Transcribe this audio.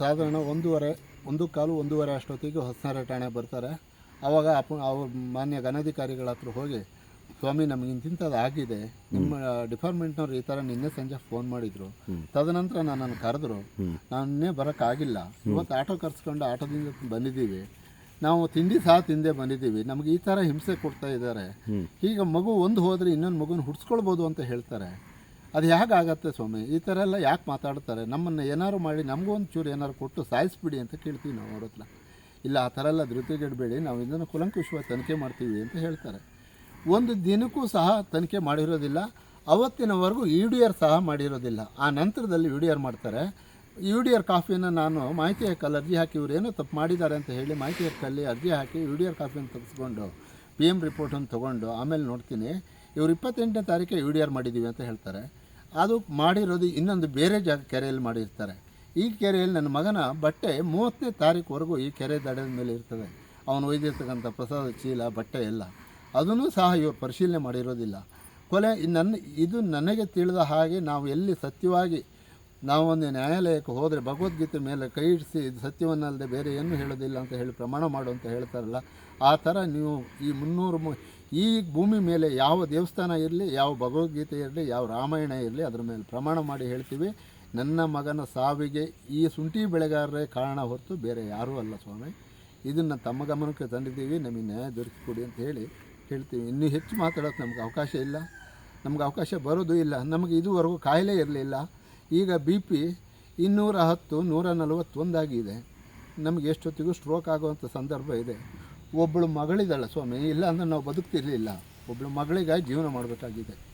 ಸಾಧಾರಣ ಒಂದೂವರೆ ಒಂದು ಕಾಲು ಒಂದೂವರೆ ಅಷ್ಟೊತ್ತಿಗೆ ಹೊಸನರ ಠಾಣೆ ಬರ್ತಾರೆ. ಆವಾಗ ಅಪ ಅವ್ರ ಮಾನ್ಯ ಗಣಾಧಿಕಾರಿಗಳ ಹತ್ರ ಹೋಗಿ ಸ್ವಾಮಿ ನಮಗೆ ಇಂತಿಂಥದ್ದು ಆಗಿದೆ. ನಿಮ್ಮ ಡಿಪಾರ್ಟ್ಮೆಂಟ್ನವ್ರು ಈ ಥರ ನಿನ್ನೆ ಸಂಜೆ ಫೋನ್ ಮಾಡಿದ್ರು. ತದನಂತರ ನನ್ನನ್ನು ಕರೆದ್ರು. ನಾನೇ ಬರೋಕ್ಕಾಗಿಲ್ಲ. ಇವತ್ತು ಆಟೋ ಕರ್ಸ್ಕೊಂಡು ಆಟೋದಿಂದ ಬಂದಿದ್ದೀವಿ. ನಾವು ತಿಂಡಿ ಸಹ ತಿಂದೇ ಬಂದಿದ್ದೀವಿ. ನಮಗೆ ಈ ಥರ ಹಿಂಸೆ ಕೊಡ್ತಾ ಇದ್ದಾರೆ. ಈಗ ಮಗು ಒಂದು ಹೋದರೆ ಇನ್ನೊಂದು ಮಗುನ ಹುಡ್ಸ್ಕೊಳ್ಬೋದು ಅಂತ ಹೇಳ್ತಾರೆ. ಅದು ಹೇಗಾಗತ್ತೆ ಸ್ವಾಮಿ? ಈ ಥರ ಎಲ್ಲ ಯಾಕೆ ಮಾತಾಡ್ತಾರೆ? ನಮ್ಮನ್ನು ಏನಾದ್ರು ಮಾಡಿ ನಮಗೂ ಚೂರು ಏನಾದ್ರು ಕೊಟ್ಟು ಸಾಯಿಸ್ಬಿಡಿ ಅಂತ ಕೇಳ್ತೀವಿ ನಾವು ಅವ್ರ ಇಲ್ಲ, ಆ ಥರ ಎಲ್ಲ ಧೃತಿಗೆಡಬೇಡಿ, ನಾವು ಇದನ್ನು ಕುಲಂಕುಷವಾಗಿ ತನಿಖೆ ಮಾಡ್ತೀವಿ ಅಂತ ಹೇಳ್ತಾರೆ. ಒಂದು ದಿನಕ್ಕೂ ಸಹ ತನಿಖೆ ಮಾಡಿರೋದಿಲ್ಲ, ಅವತ್ತಿನವರೆಗೂ ಯು ಡಿ ಆರ್ ಸಹ ಮಾಡಿರೋದಿಲ್ಲ. ಆ ನಂತರದಲ್ಲಿ ಯು ಡಿ ಆರ್ ಮಾಡ್ತಾರೆ. ಯು ಡಿ ಆರ್ ಕಾಫಿನ ನಾನು ಮಾಹಿತಿ ಹಕ್ಕಲ್ಲಿ ಅರ್ಜಿ ಹಾಕಿ ಇವ್ರು ಏನೋ ತಪ್ಪು ಮಾಡಿದ್ದಾರೆ ಅಂತ ಹೇಳಿ ಮಾಹಿತಿ ಹಕ್ಕಲ್ಲಿ ಅರ್ಜಿ ಹಾಕಿ ಯು ಡಿ ಆರ್ ಕಾಫಿಯನ್ನು ತೆಗೆಸ್ಕೊಂಡು ಪಿ ಎಂ ರಿಪೋರ್ಟನ್ನು ತೊಗೊಂಡು ಆಮೇಲೆ ನೋಡ್ತೀನಿ. ಇವ್ರು ಇಪ್ಪತ್ತೆಂಟನೇ ತಾರೀಕೆ ಯು ಡಿ ಆರ್ ಮಾಡಿದ್ದೀವಿ ಅಂತ ಹೇಳ್ತಾರೆ. ಅದು ಮಾಡಿರೋದು ಇನ್ನೊಂದು ಬೇರೆ ಜಾಗ ಕೆರೆಯಲ್ಲಿ ಮಾಡಿರ್ತಾರೆ. ಈ ಕೆರೆಯಲ್ಲಿ ನನ್ನ ಮಗನ ಬಟ್ಟೆ ಮೂವತ್ತನೇ ತಾರೀಕುವರೆಗೂ ಈ ಕೆರೆ ದಡದ ಮೇಲೆ ಇರ್ತದೆ. ಅವನು ಒಯ್ದಿರ್ತಕ್ಕಂಥ ಪ್ರಸಾದ, ಚೀಲ, ಬಟ್ಟೆ ಎಲ್ಲ. ಅದನ್ನು ಸಹ ಇವರು ಪರಿಶೀಲನೆ ಮಾಡಿರೋದಿಲ್ಲ. ಕೊಲೆ ನನ್ನ, ಇದು ನನಗೆ ತಿಳಿದ ಹಾಗೆ ನಾವು ಎಲ್ಲಿ ಸತ್ಯವಾಗಿ, ನಾವು ಒಂದು ನ್ಯಾಯಾಲಯಕ್ಕೆ ಹೋದರೆ ಭಗವದ್ಗೀತೆ ಮೇಲೆ ಕೈ ಇಡಿಸಿ ಇದು ಸತ್ಯವನ್ನಲ್ಲದೆ ಬೇರೆ ಏನು ಹೇಳೋದಿಲ್ಲ ಅಂತ ಹೇಳಿ ಪ್ರಮಾಣ ಮಾಡು ಅಂತ ಹೇಳ್ತಾರಲ್ಲ, ಆ ಥರ ನೀವು ಈ ಮುನ್ನೂರು ಈ ಭೂಮಿ ಮೇಲೆ ಯಾವ ದೇವಸ್ಥಾನ ಇರಲಿ, ಯಾವ ಭಗವದ್ಗೀತೆ ಇರಲಿ, ಯಾವ ರಾಮಾಯಣ ಇರಲಿ, ಅದರ ಮೇಲೆ ಪ್ರಮಾಣ ಮಾಡಿ ಹೇಳ್ತೀವಿ. ನನ್ನ ಮಗನ ಸಾವಿಗೆ ಈ ಶುಂಠಿ ಬೆಳೆಗಾರರೇ ಕಾರಣ ಹೊರತು ಬೇರೆ ಯಾರೂ ಅಲ್ಲ ಸ್ವಾಮಿ. ಇದನ್ನು ತಮ್ಮ ಗಮನಕ್ಕೆ ತಂದಿದ್ದೀವಿ. ನಮಗೆ ನ್ಯಾಯ ದೊರಕಿಕೊಡಿ ಅಂತ ಹೇಳಿ ಹೇಳ್ತೀವಿ. ಇನ್ನೂ ಹೆಚ್ಚು ಮಾತಾಡೋಕ್ಕೆ ನಮ್ಗೆ ಅವಕಾಶ ಇಲ್ಲ. ನಮ್ಗೆ ಅವಕಾಶ ಬರೋದು ಇಲ್ಲ. ನಮಗೆ ಇದುವರೆಗೂ ಕಾಯಿಲೆ ಇರಲಿಲ್ಲ. ಈಗ ಬಿ ಪಿ ಇನ್ನೂರ ಹತ್ತು, ನೂರ ನಲವತ್ತೊಂದಾಗಿದೆ. ನಮಗೆ ಎಷ್ಟೊತ್ತಿಗೂ ಸ್ಟ್ರೋಕ್ ಆಗುವಂಥ ಸಂದರ್ಭ ಇದೆ. ಒಬ್ಬಳು ಮಗಳಿದ್ದಾಳೆ ಸ್ವಾಮಿ ಇಲ್ಲ ಅಂದರೆ ನಾವು ಬದುಕ್ತಿರಲಿಲ್ಲ. ಒಬ್ಬಳು ಮಗಳಿಗಾಗಿ ಜೀವನ ಮಾಡಬೇಕಾಗಿದೆ.